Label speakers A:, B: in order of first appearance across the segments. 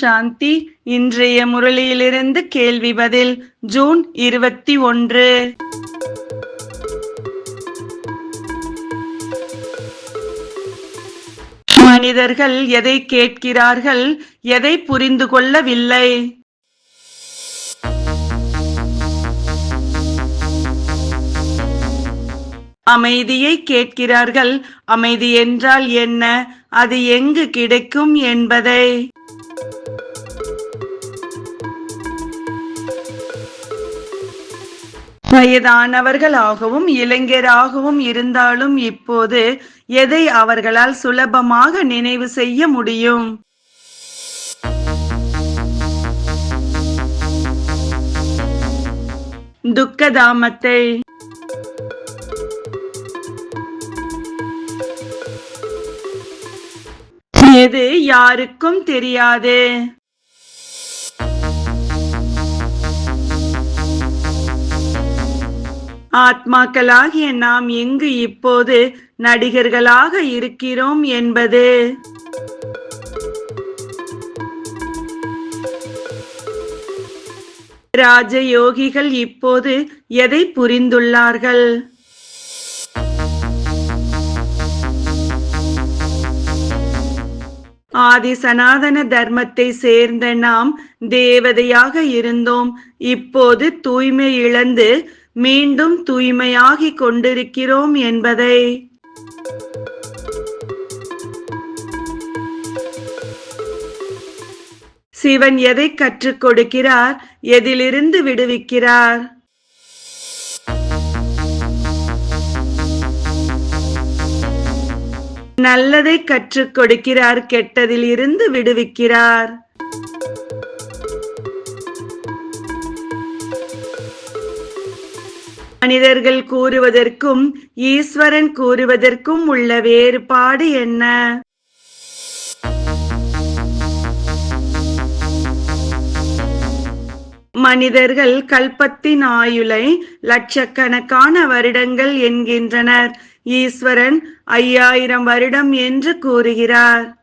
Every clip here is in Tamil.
A: சாந்தி இன்றைய முரளியிலிருந்து கேள்வி பதில் ஜூன் இருபத்தி ஒன்று. மனிதர்கள் எதை கேட்கிறார்கள் எதை புரிந்து கொள்ளவில்லை? அமைதியை கேட்கிறார்கள் அமைதி என்றால் என்ன அது எங்கு கிடைக்கும் என்பதை. வயதானவர்களாகவும் இளைஞராகவும் இருந்தாலும் இப்போது எதை அவர்களால் சுலபமாக நினைவு செய்ய முடியும்? துக்கதாமத்தை. எது யாருக்கும் தெரியாது. ஆத்மாக்களாகிய நாம் எங்கு இப்போது நடிகர்களாக இருக்கிறோம் என்பது. ராஜயோகிகள் இப்போது எதை புரிந்துள்ளார்கள்? ஆதி சனாதன தர்மத்தை சேர்ந்த நாம் தேவதையாக இருந்தோம். இப்போது தூய்மை இழந்து மீண்டும் தூய்மையாகிக் கொண்டிருக்கிறோம் என்பதை. சிவன் எதை கற்றுக் கொடுக்கிறார்? எதிலிருந்து விடுவிக்கிறார்? நல்லதை கற்றுக் கொடுக்கிறார் கெட்டதில் இருந்து விடுவிக்கிறார். மனிதர்கள் கூறுவதற்கும் ஈஸ்வரன் கூறுவதற்கும் உள்ள வேறுபாடு என்ன? மனிதர்கள் கல்பத்தின் ஆயுளை லட்சக்கணக்கான வருடங்கள் என்கின்றனர். ஈஸ்வரன் ஐயாயிரம் வருடம் என்று கூறுகிறார்.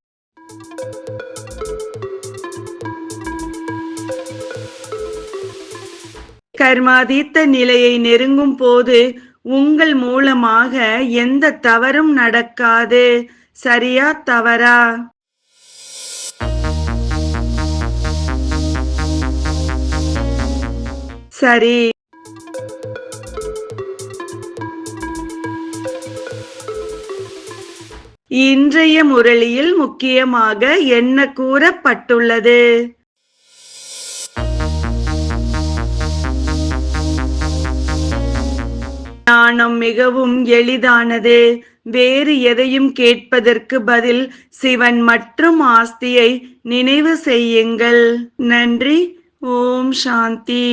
A: கர்மாதீத்த நிலையை நெருங்கும் போது உங்கள் மூலமாக எந்த தவறும் நடக்காது. சரியா தவறா? சரி. இன்றைய முரளியில் முக்கியமாக என்ன கூறப்பட்டுள்ளது? ஞானம் மிகவும் எளிதானது. வேறு எதையும் கேட்பதற்கு பதில் சிவன் மற்றும் ஆஸ்தியை நினைவு செய்யுங்கள். நன்றி. ஓம் சாந்தி.